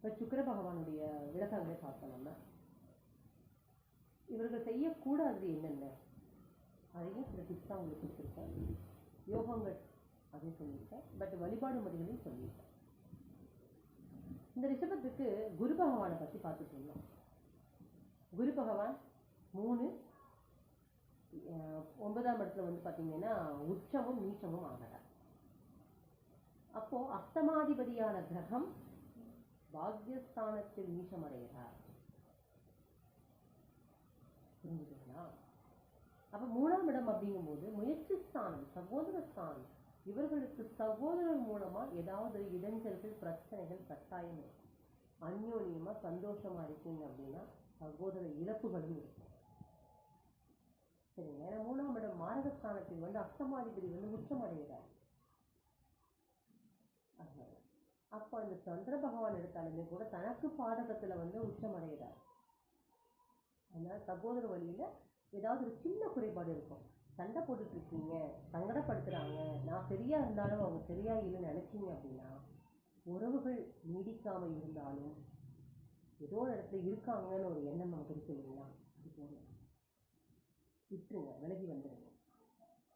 இப்போ சுக்கர பகவானுடைய விளக்கங்களை பார்ப்போம் நம்ம இவர்கள் செய்யக்கூடாது என்னென்ன? அதையும் சில டிப்ஸ் தான் உங்களுக்கு கொடுத்துருக்கேன் யோகங்கள் அதையும் சொல்லியிருக்கேன். பட் வழிபாடு முறைகளையும் சொல்லியிருக்கேன். இந்த ரிஷபத்துக்கு குரு பகவானை பற்றி பார்த்துட்டு இருந்தோம். குரு பகவான் மூணு ஒன்பதாம் இடத்துல வந்து பார்த்தீங்கன்னா உச்சமும் நீச்சமும் ஆகிறார் அப்போது அஸ்தமாதிபதியான கிரகம் பாக்யஸ்தானத்தில் நீச்சம் அடைகிறார் புரிஞ்சுதுங்களா? அப்ப மூணாம் இடம் அப்படிங்கும்போது முயற்சி ஸ்தானம் சகோதர ஸ்தானம் இவர்களுக்கு சகோதரர் மூலமா ஏதாவது இடைஞ்சல்கள் பிரச்சனைகள் கட்டாயம் இருக்கும் அந்யோன்யமா சந்தோஷமா இருக்கீங்க அப்படின்னா சகோதர இழப்புகளும் இருக்கும். சரிங்க ஏன்னா மூணாம் இடம் மாரகஸ்தானத்தில் வந்து அஷ்டமாதிபதி வந்து உச்சமடைகிறார். அதனால. அப்போ அந்த சந்திர பகவான் எடுத்தாலுமே கூட தனக்கு பாதகத்தில் வந்து உச்சமடைகிறார் அதனால் சகோதர வழியில் ஏதாவது ஒரு சின்ன குறைபாடு இருக்கும். சண்டை போட்டுட்ருக்கீங்க சங்கடப்படுத்துகிறாங்க நான் சரியாக இருந்தாலும் அவங்க சரியாக இல்லைன்னு நினச்சிங்க அப்படின்னா உறவுகள் நீடிக்காமல் இருந்தாலும் ஏதோ ஒரு இடத்துல இருக்காங்கன்னு ஒரு எண்ணம் நமக்கு இருக்கு இல்லைங்களா? அது போதும். விட்டுருங்க விலகி வந்துடுங்க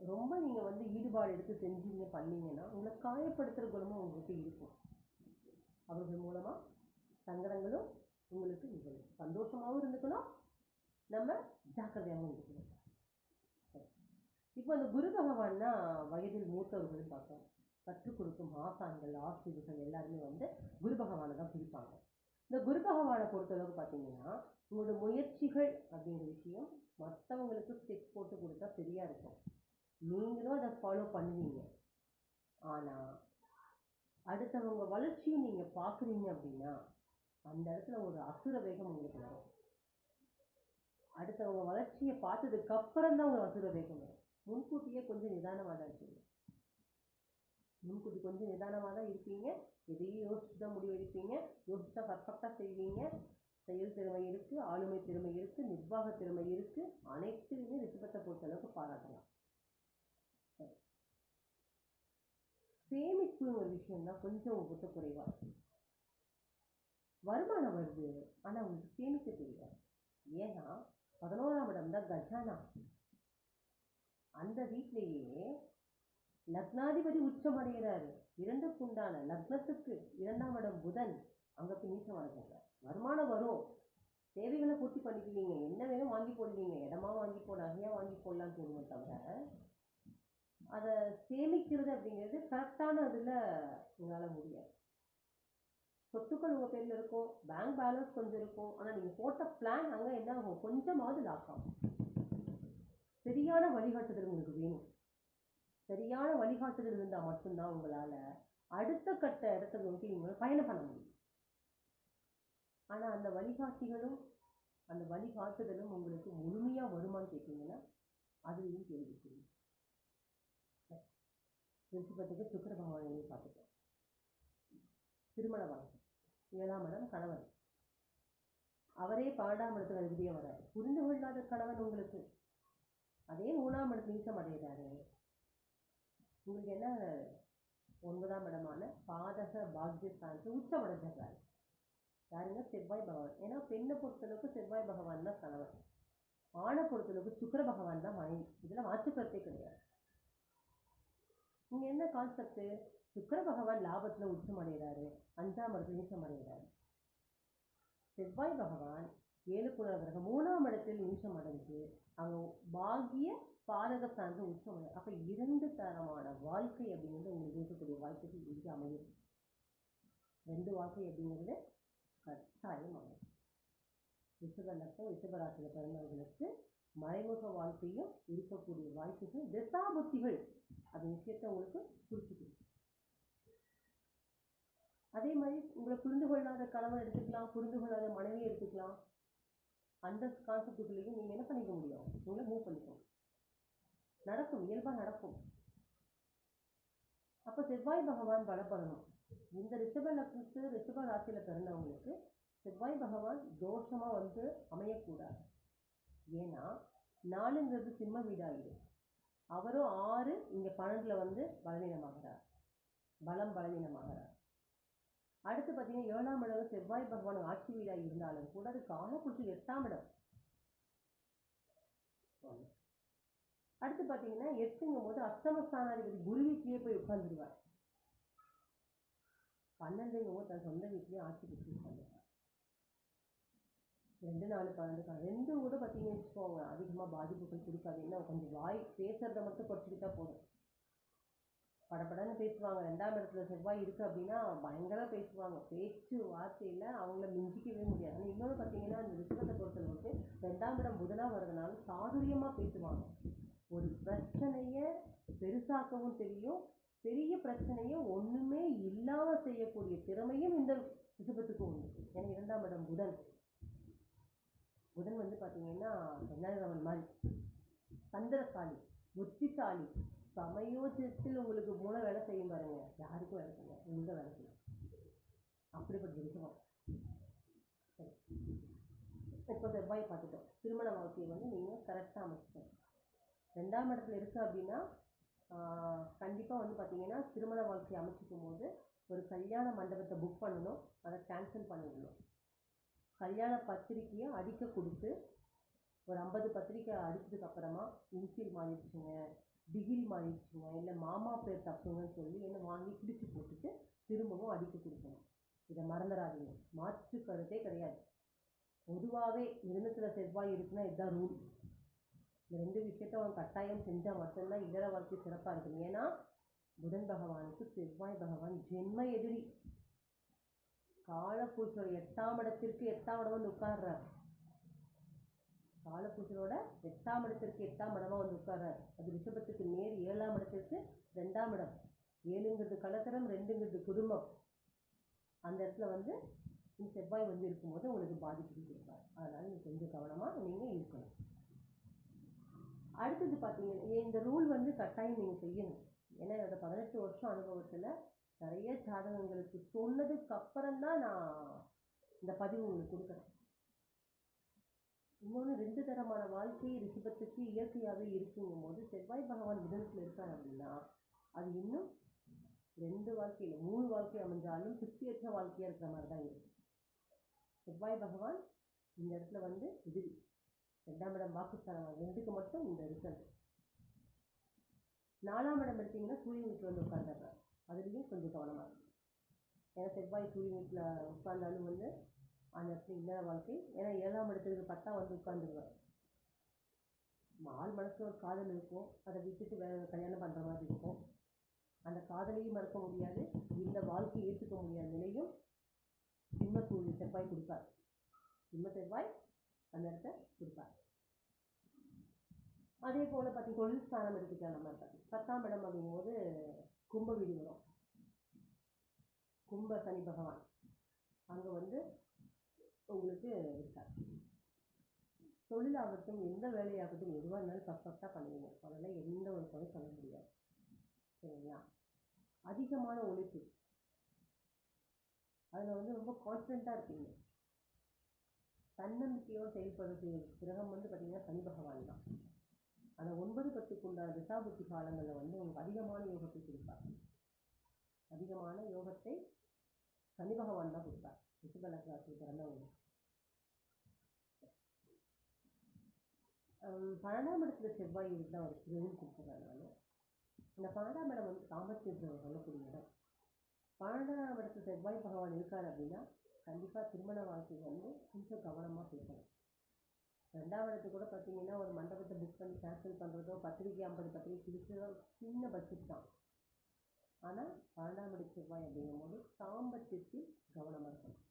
ரொம்ப நீங்கள் வந்து ஈடுபாடு எடுத்து செஞ்சீங்க பண்ணீங்கன்னா உங்களை காயப்படுத்துகிற குணமும் உங்கள்கிட்ட இருக்கும். அவர்கள் மூலமாக சங்கடங்களும் உங்களுக்கு நிகழும். சந்தோஷமாகவும் இருந்துக்கணும். நம்ம ஜாக்கிரதையாகவும் இருக்கணும் இப்போ அந்த குரு பகவான்னா வயதில் மூத்தவர்கள் பார்ப்போம் கற்றுக் கொடுக்கும் ஆசான்கள் ஆசிரியர்கள் எல்லாருமே வந்து குரு பகவானை தான் பிடிப்பாங்க இந்த குரு பகவானை பொறுத்தளவுக்கு பார்த்தீங்கன்னா உங்களோட முயற்சிகள் அப்படிங்கிற விஷயம் மற்றவங்களுக்கு ஸ்டெப் போட்டு கொடுத்தா சரியாக இருக்கும். நீங்களும் அதை ஃபாலோ பண்ணுவீங்க. ஆனால் அடுத்தவங்க வளர்ச்சியும் நீங்கள் பார்க்குறீங்க அப்படின்னா அந்த இடத்துல ஒரு அசுர வேகம் உங்களுக்கு வரும். அடுத்தவங்க வளர்ச்சியை பார்த்ததுக்கப்புறம் தான் ஒரு அசுர வேகம் வரும். முன்கூட்டியே கொஞ்சம் நிதானமாக தான் இருக்கீங்க முன்கூட்டி கொஞ்சம் நிதானமாக தான் இருப்பீங்க. எதையும் யோசிச்சு தான் முடிவெடுப்பீங்க. யோசிச்சு தான் பர்ஃபெக்டாக செய்வீங்க. செயல் திறமை இருக்குது ஆளுமை திறமை இருக்குது நிர்வாக திறமை இருக்குது அனைத்துலையுமே ரிஷபத்தை பொறுத்தளவுக்கு பாராட்டலாம் சரி. சேமிப்பு ஒரு விஷயம் தான் கொஞ்சம் உங்களுக்கு குறைவா வருமானம் வருது ஆனா அவங்களுக்கு சேமிக்க தெரியாது. ஏன்னா பதினோராம் இடம் தான் கஜானா. அந்த வீட்லேயே லக்னாதிபதி உச்சம் அடைகிறாரு இரண்டுக்குண்டான லக்னத்துக்கு இரண்டாம் இடம் புதன். அங்க போய் நீச்சம் அடைஞ்சாங்க வருமானம் வரும். தேவைகளை பூர்த்தி பண்ணிக்குவீங்க என்ன வேணும் வாங்கி போடுவீங்க. இடமா வாங்கி போட நகையா வாங்கி போடலாம்னு தோணுமே தவிர அதை சேமிக்கிறது அப்படிங்கிறது கரெக்டான இதில் உங்களால் முடியாது. சொத்துக்கள் உங்கள் பேரில் இருக்கும் பேங்க் பேலன்ஸ் கொஞ்சம் இருக்கும். ஆனால் நீங்கள் போட்ட பிளான் அங்கே என்ன ஆகும் கொஞ்சமாவது லாக் ஆகும். சரியான வழிகாட்டுதல் உங்களுக்கு வேணும். சரியான வழிகாட்டுதல் இருந்தால் மட்டும்தான் உங்களால் அடுத்த கட்ட இடத்தை நோக்கி நீங்கள் பயணம் பண்ண முடியும். ஆனால் அந்த வழிகாட்டிகளும் அந்த வழிகாட்டுதலும் உங்களுக்கு முழுமையாக வருமான்னு கேட்டிங்கன்னா அதுலேயும் கேள்விக்குறி பிரின்சிபத்துக்கு சுக்கர பகவானையும் பார்த்துட்டோம். திருமண வாழ்க்கை. ஏழாம் இடம் கணவன். அவரே பன்னெண்டாம் இடத்துல அதிபதியே புரிந்து கொள்ளாத கணவன் உங்களுக்கு. அதே மூணாம் இடத்து நீச்சம் அடைகிறாரு. உங்களுக்கு என்ன? ஒன்பதாம் இடமான பாதக பாக்யஸ்தானத்தை உச்சம் அடைஞ்சிடுறாரு யாருங்க? செவ்வாய் பகவான். ஏன்னா பெண்ணை பொறுத்தளவுக்கு செவ்வாய் பகவான் தான் கணவன். ஆணை பொறுத்தளவுக்கு சுக்கர பகவான் தான் மனைவி. இதில் மாற்றுக்கருத்தே கிடையாது. இங்க என்ன கான்செப்ட் சுக்கர பகவான் லாபத்துல உச்சம் அடைகிறாரு அஞ்சாம் இடத்துல நீச்சம் அடைகிறாரு செவ்வாய் பகவான் ஏழு குண கிரகம் மூணாம் இடத்தில் நீச்சம் அடைஞ்சு அவங்க பாகிய பாதக சார்ந்த உச்சம் அடை அப்ப இரண்டு தரமான வாழ்க்கை அப்படிங்கிறது உங்களுக்கு இருக்கக்கூடிய வாழ்க்கைக்கு இங்கே அமையும். ரெண்டு வாழ்க்கை அப்படிங்கிறது கட்டாயம் அமையும் ரிஷப லட்சம் ரிஷபராசியில் பிறந்தவர்களுக்கு மறைமுக வாழ்க்கையும் இருக்கக்கூடிய வாய்ப்புகள் திசாபுத்திகள் அது விஷயத்தை உங்களுக்கு குறிச்சுக்கணும் அதே மாதிரி உங்களை புரிந்து கொள்ளாத கணவன் எடுத்துக்கலாம் புரிந்து கொள்ளாத மனைவி எடுத்துக்கலாம். அந்த கான்செப்டுக்குள்ளேயும் நீங்கள் என்ன பண்ணிக்க முடியும்? உங்களை மூவ் பண்ணிக்கணும். நடக்கும் இயல்பாக நடக்கும். அப்போ செவ்வாய் பகவான் பலப்படணும். இந்த ரிஷப லக்னத்து ரிஷப ராசியில் பிறந்தவங்களுக்கு செவ்வாய் பகவான் தோஷமா வந்து அமையக்கூடாது. ஏன்னா நாலுங்கிறது சிம்ம வீடாகுது அவரும் ஆறு இங்கே பன்னெண்டில் வந்து பலவீனமாகிறார். பலம் பலவீனமாகிறார். அடுத்து பார்த்தீங்கன்னா ஏழாம் இடம் செவ்வாய் பகவான் ஆட்சி வீடாக இருந்தாலும் கூட அது காலக்குறிச்சி எட்டாம் இடம். அடுத்து பார்த்தீங்கன்னா எட்டுங்கும் போது அஷ்டமஸ்தானாதிபதி குரு வீட்டிலேயே போய் உட்கார்ந்துருவார் பன்னெண்டுங்கும் போது தன் சொந்த வீட்லயே ஆட்சி பெற்று உட்காந்துருவார் ரெண்டு நாலு பன்னெண்டு ரெண்டும் கூட பார்த்தீங்கன்னு வச்சுக்கோங்க அதிகமாக பாதிப்புகள் கொடுக்காது. என்ன கொஞ்சம் வாய் பேசுறதை மட்டும் குறைச்சிக்கிட்டா போதும். படபடன்னு பேசுவாங்க. ரெண்டாம் இடத்துல செவ்வாய் இருக்கு அப்படின்னா பயங்கர பேசுவாங்க. பேச்சு வார்த்தையில் அவங்கள மிஞ்சிக்கவே முடியாது. ஆனால் இன்னொன்று பார்த்தீங்கன்னா அந்த ரிஷபத்தை பொறுத்தளவுக்கு ரெண்டாம் இடம் புதனாக வர்றதுனால சாதுரியமாக பேசுவாங்க. ஒரு பிரச்சனையை பெருசாக்கவும் தெரியும். பெரிய பிரச்சனையை ஒன்றுமே இல்லாமல் செய்யக்கூடிய திறமையும் இந்த ரிஷபத்துக்கு உண்டு. ஏன்னா இரண்டாம் இடம் புதன். பார்த்தீங்கன்னா தென்னாலிராமன் மாதிரி. தந்திரசாலி புத்திசாலி சமயோஜிதத்தில் உங்களுக்கு மூளை வேலை செய்யும் பாருங்க. யாருக்கும் வேலை செய்யும் உங்க வேலை செய்யும் அப்படிப்பட்ட விஷயம் சரி. இப்போ செவ்வாய் பார்த்துட்டோம். திருமண வாழ்க்கையை வந்து நீங்கள் கரெக்டாக அமைச்சிக்கணும் ரெண்டாம் இடத்துல இருக்குது அப்படின்னா கண்டிப்பாக வந்து பார்த்தீங்கன்னா திருமண வாழ்க்கையை அமைச்சிக்கும் போது ஒரு கல்யாண மண்டபத்தை புக் பண்ணணும். அதை கேன்சல் பண்ணிடணும். கல்யாண பத்திரிக்கையை அடிக்க கொடுத்து ஒரு ஐம்பது பத்திரிக்கை அடித்ததுக்கு அப்புறமா இன்சில் மாறிடுச்சுங்க டிகிரி மாறிடுச்சுங்க இல்லை மாமா பேர் தப்புங்கன்னு சொல்லி என்ன வாங்கி கிழிச்சு போட்டுட்டு திரும்பவும் அடிக்க கொடுக்கணும். இதை மறந்துடாதீங்க. மாற்று கருத்தே கிடையாது. பொதுவாகவே இருநூத்துல செவ்வாய் இருக்குன்னா இதுதான் ரூல் இந்த ரெண்டு விஷயத்த அவன் கட்டாயம் செஞ்சால் மட்டும்தான் இதர வாழ்க்கை சிறப்பாக இருக்கும். ஏன்னா புதன் பகவானுக்கு செவ்வாய் பகவான் ஜென்ம எதிரி. காலப்பூசோட எட்டாம் இடத்திற்கு எட்டாம் இடம் வந்து உட்கார்றார். காலப்பூசனோட எட்டாம் இடத்திற்கு எட்டாம் இடமா வந்து உட்கார்றார். அது ரிஷபத்துக்கு நேர் ஏழாம் இடத்திற்கு ரெண்டாம் இடம். ஏழுங்கிறது கலத்தரம் ரெண்டுங்கிறது குடும்பம். அந்த இடத்துல வந்து இந்த செவ்வாய் வந்து இருக்கும்போது உங்களுக்கு பாதிப்பு கொடுப்பார். அதனால நீங்கள் கொஞ்சம் கவனமாக நீங்கள் இருக்கணும். அடுத்தது பார்த்தீங்கன்னா இந்த ரூல் வந்து கட்டாயம் நீங்கள் செய்யணும். ஏன்னா என்னோட பதினெட்டு வருஷம் அனுபவத்தில் நிறைய ஜாதகங்களுக்கு சொன்னதுக்கு அப்புறம் தான் நான் இந்த பதிவு உங்களுக்கு கொடுக்குறேன். இன்னொன்று ரெண்டு தரமான வாழ்க்கை ரிஷபத்துக்கு இயற்கையாகவே இருக்குங்கும் போது செவ்வாய் பகவான் விதத்தில் இருக்கார் அப்படின்னா அது இன்னும் ரெண்டு வாழ்க்கையில் மூணு வாழ்க்கை அமைஞ்சாலும் திருப்தியற்ற வாழ்க்கையாக இருக்கிற மாதிரி தான் இருக்கும். செவ்வாய் பகவான் இந்த இடத்துல வந்து இது ரெண்டாம் இடம் பாகிஸ்தான் ரெண்டுக்கு மட்டும் இந்த ரிசல்ட். நாலாம் இடம் எடுத்தீங்கன்னா சூரியன் வீட்டில் வந்து உட்காந்துடுறார் அதுலேயும் கொஞ்சம் கவனமாக இருக்கும் ஏன்னா செவ்வாய் சூரியன் வீட்டில் உட்கார்ந்தாலும் வந்து அந்த இடத்துல இல்லற வாழ்க்கை. ஏன்னா ஏழாம் இடத்துக்கு பத்தா வந்து உட்காந்துருவார் ஆள் மனசில் ஒரு காதல் இருக்கும். அதை விட்டுட்டு வேற கல்யாணம் பண்ணுற மாதிரி இருக்கும். அந்த காதலையும் மறக்க முடியாது. இந்த வாழ்க்கையை ஏற்றுக்க முடியாத நிலையும் சிம்ம சூரியன் செவ்வாய் கொடுப்பார். சிம்ம செவ்வாய் அந்த இடத்த கொடுப்பார். அதே போல் பார்த்தீங்க தொழில் ஸ்தானம் எடுத்துக்கலாம் நம்ம இப்ப. பத்தாம் இடம் அப்படிங்கும்போது கும்ப வீடு வரும். கும்ப சனி பகவான். அங்கே வந்து உங்களுக்கு இருக்காது. தொழிலாகட்டும் எந்த வேலையாகட்டும் எதுவாக இருந்தாலும் பர்ஃபெக்டாக பண்ணுவீங்க அதனால் எந்த ஒரு குறை சொல்ல முடியாது. சரிங்களா? அதிகமான உழைப்பு. அதில் வந்து ரொம்ப கான்ஃபிடென்ட்டாக இருப்பீங்க. தன்னம்பிக்கையோடு செயல்படுறது கிரகம் வந்து பார்த்தீங்கன்னா சனி பகவான் தான். அந்த ஒன்பது பத்துக்கு உண்டான திசாபுத்தி காலங்களில் வந்து உங்களுக்கு அதிகமான யோகத்தை கொடுப்பார். அதிகமான யோகத்தை சனி பகவான் தான் கொடுப்பார். ரிஷப லக்னத்தில் பன்னெண்டாம் இடத்துல செவ்வாய் இருந்தால் ஒரு கிரகம் கொடுக்குறேன் நான் இந்த பன்னெண்டாம் இடம் வந்து சாமர்த்தியத்தில் சொல்லக்கூடிய இடம். பன்னெண்டாம் இடத்துல செவ்வாய் பகவான் இருக்கார் அப்படின்னா கண்டிப்பாக திருமண வாழ்க்கை வந்து கொஞ்சம் கவனமாக பேசணும். ரெண்டாம் இடத்துக்கு கூட பார்த்தீங்கன்னா ஒரு மண்டபத்தை புக் பண்ணி கேன்சல் பண்ணுறதோ பத்திரிக்கை ஐம்பது பத்திரிக்கை பிடிச்சதோ சின்ன பட்ஜெட் தான். ஆனால் பன்னெண்டாம் இட செவ்வாய் அப்படிங்கும்போது சாம்பத்தியத்தில் கவனமாக இருக்கணும்.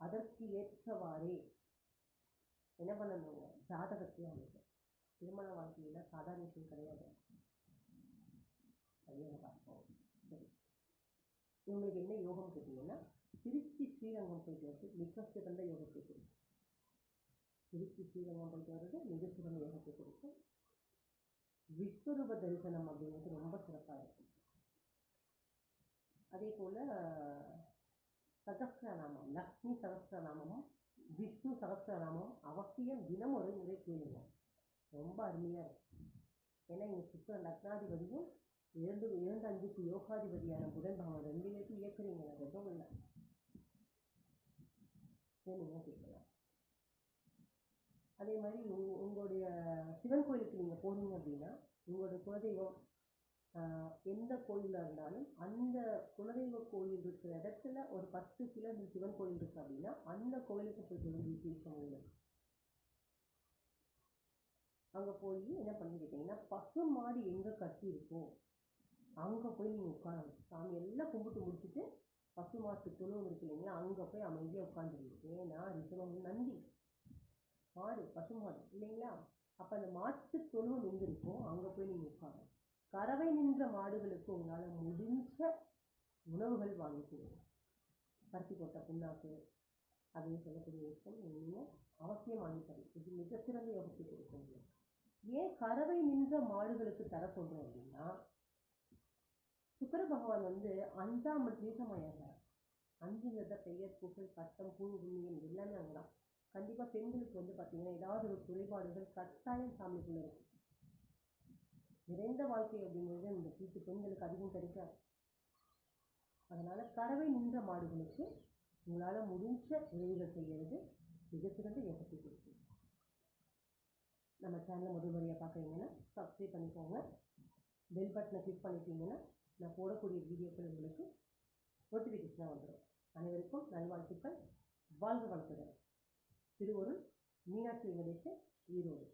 அதற்கு ஏற்றவாறே என்ன பண்ணணுங்க ஜாதகத்தையும் அமைக்கும் திருமண வாழ்க்கையில சாதாரண விஷயம் கிடையாது. பையனை பார்ப்போம் சரி. உங்களுக்கு என்ன யோகம் கேட்டீங்கன்னா திருச்சி ஸ்ரீரங்கம் போயிட்டு வருது மிக சிறந்த யோகத்தை கொடுக்கும். திருச்சி ஸ்ரீரங்கம் போயிட்டு வர்றது மிக சிறந்த யோகத்தை கொடுக்கும். விஸ்வரூப தரிசனம் அப்படிங்கிறது ரொம்ப சிறப்பாக இருக்கும். அதே போல் சகஸ்ரநாமம் லக்ஷ்மி சகஸ்ரநாமமும் விஷ்ணு சகஸ்திரநாமம் அவசியம் தினம் ஒரு முறை கேளுங்க ரொம்ப அருமையாக இருக்கும் ஏன்னா இங்கே சுக்கரன் லக்னாதிபதியும் இரண்டு இரண்டு அஞ்சுக்கு யோகாதிபதியான புதன் பகவான் ரெண்டு பேருக்கு இயக்குறீங்க வேறு எதுவும் இல்லை இதை கேட்கலாம். அதே மாதிரி உங் உங்களுடைய சிவன் கோயிலுக்கு நீங்கள் போனீங்க அப்படின்னா உங்களுடைய குலதெய்வம் எந்த எந்த கோயிலாக இருந்தாலும் அந்த குலதெய்வ கோயில் இருக்கிற இடத்துல ஒரு பத்து கிலோமீட்டர் சிவன் கோயில் இருக்கு அப்படின்னா அந்த கோயிலுக்கு போய் சொல்ல விசேஷம் உண்டு அங்கே போய் என்ன பண்ணிக்கிட்டீங்கன்னா பசு மாடு எங்கே கட்டி அங்கே போய் நீங்கள் உட்காரணும். சாமி எல்லாம் கும்பிட்டு முடிச்சுட்டு பசு மாட்டு துணவு இருக்கு இல்லைங்களா அங்கே போய் அமைதியாக உட்காந்துருக்கு ஏன்னா ரிசவம் நந்தி. மாடு பசு மாடு இல்லைங்களா? அப்போ அந்த மாட்டு தொழுவம் எங்கே இருக்கோ அங்கே போய் நீங்கள் உட்காரணும். கறவை நின்ற மாடுகளுக்கு உங்களால் முடிஞ்ச உணவுகள் வாங்கி கொடுங்க பருத்தி போட்ட புண்ணாக்கு அப்படின்னு சொல்லக்கூடிய விஷயம் நீங்கள் அவசியம் வாங்கி தரணும் இது மிகச்சிறந்த யோகத்தை கொடுக்கும் ஏன் கறவை நின்ற மாடுகளுக்கு தர சொல்கிறோம் அப்படின்னா சுக்கர பகவான் வந்து அஞ்சாம் தீர்க்கமயாகிறார் அஞ்சு வித பெயர் புகழ் பட்டம் புழு புண்ணியம் எல்லாமே அங்கே தான் கண்டிப்பாக பெண்களுக்கு வந்து பார்த்தீங்கன்னா ஏதாவது ஒரு குறைபாடுகள் கட்டாயம் சாமிக்குள்ளே இருக்கும். நிறைந்த வாழ்க்கை அப்படிங்கிறது இந்த வீட்டு பெண்களுக்கு அதிகம் கிடைக்காது. அதனால கறவை நின்ற மாடுகளுக்கு உங்களால் முடிஞ்ச உதவிகள் செய்கிறது மிகச்சிறந்த யோகத்தை கொடுக்கும் நம்ம சேனலை முதல் முறையாக பார்க்குறீங்கன்னா சப்ஸ்கிரைப் பண்ணிக்கோங்க. பெல் பட்டனை கிளிக் பண்ணிட்டீங்கன்னா நான் போடக்கூடிய வீடியோக்கள் உங்களுக்கு நோட்டிஃபிகேஷனாக வந்துடும் அனைவருக்கும் நல்வாழ்த்துக்கள் வாழ்க வளர்த்துடன் திருவொருள் மீனாட்சி வெங்கடேசன் ஈரோடு.